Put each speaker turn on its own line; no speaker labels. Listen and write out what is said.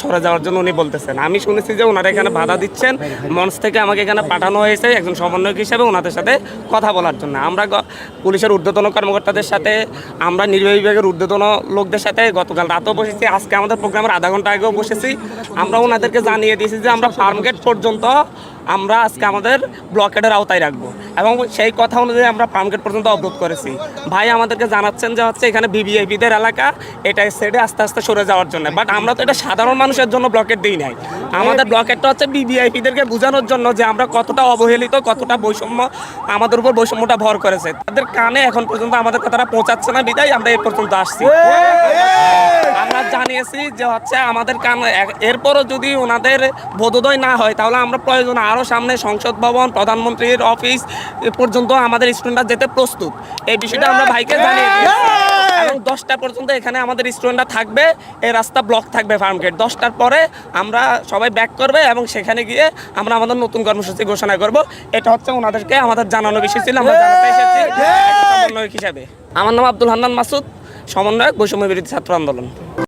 সরে যাওয়ার জন্য উনি বলতেছেন। আমি শুনেছি যে ওনারা এখানে বাধা দিচ্ছেন, মঞ্চ থেকে আমাকে এখানে পাঠানো হয়েছে একজন সমন্বয়ক হিসেবে ওনাদের সাথে কথা বলার জন্য। আমরা পুলিশের ঊর্ধ্বতন কর্মকর্তাদের সাথে, আমরা নির্বাহী বিভাগের ঊর্ধ্বতন লোকদের সাথে গতকাল রাতেও বসেছি, আজকে আমাদের প্রোগ্রামের আধা ঘণ্টা আগেও বসেছি। আমরা ওনাদেরকে জানিয়ে দিয়েছি যে আমরা ফার্মগেট পর্যন্ত আমরা আজকে আমাদের ব্লকেটের আওতায় রাখব। এবং সেই কথা অনুযায়ী আমরা ফার্মগেট পর্যন্ত অবরোধ করেছি। ভাই আমাদেরকে জানাচ্ছেন যে হচ্ছে এখানে বিবিআইপিদের এলাকা, এটা সেটে আস্তে আস্তে সরে যাওয়ার জন্য। বাট আমরা তো এটা সাধারণ মানুষের জন্য ব্লকেট দিই নাই। আমাদের ব্লকেটটা হচ্ছে বিবিআইপিদেরকে বোঝানোর জন্য যে আমরা কতটা অবহেলিত, কতটা বৈষম্য আমাদের উপর বৈষম্যটা ভর করেছে। তাদের কানে এখন পর্যন্ত আমাদের কথাটা পৌঁছাচ্ছে না। বিদায়, আমরা এই পর্যন্ত আসছি। আমরা জানিয়েছি যে হচ্ছে আমাদের কান এরপরও যদি ওনাদের বোধোদয় না হয় তাহলে আমরা প্রয়োজন আরও সামনে সংসদ ভবন প্রধানমন্ত্রীর অফিস পর্যন্ত আমাদের স্টুডেন্টরা যেতে প্রস্তুত। এই বিষয়টা আমরা ভাইকে জানিয়ে দিয়েছি এবং দশটা পর্যন্ত এখানে আমাদের স্টুডেন্টরা থাকবে এই রাস্তা ব্লক থাকবে ফার্ম গেট দশটার পরে আমরা সবাই ব্যাক করবে এবং সেখানে গিয়ে আমরা আমাদের নতুন কর্মসূচি ঘোষণা করব। এটা হচ্ছে ওনাদেরকে আমাদের জানানো বিষয় ছিল আমরা জানাতে এসেছি। হিসাবে। আমার নাম আব্দুল হান্নান মাসুদ। সমন্বয়ক বৈষম্য বিরোধী ছাত্র আন্দোলন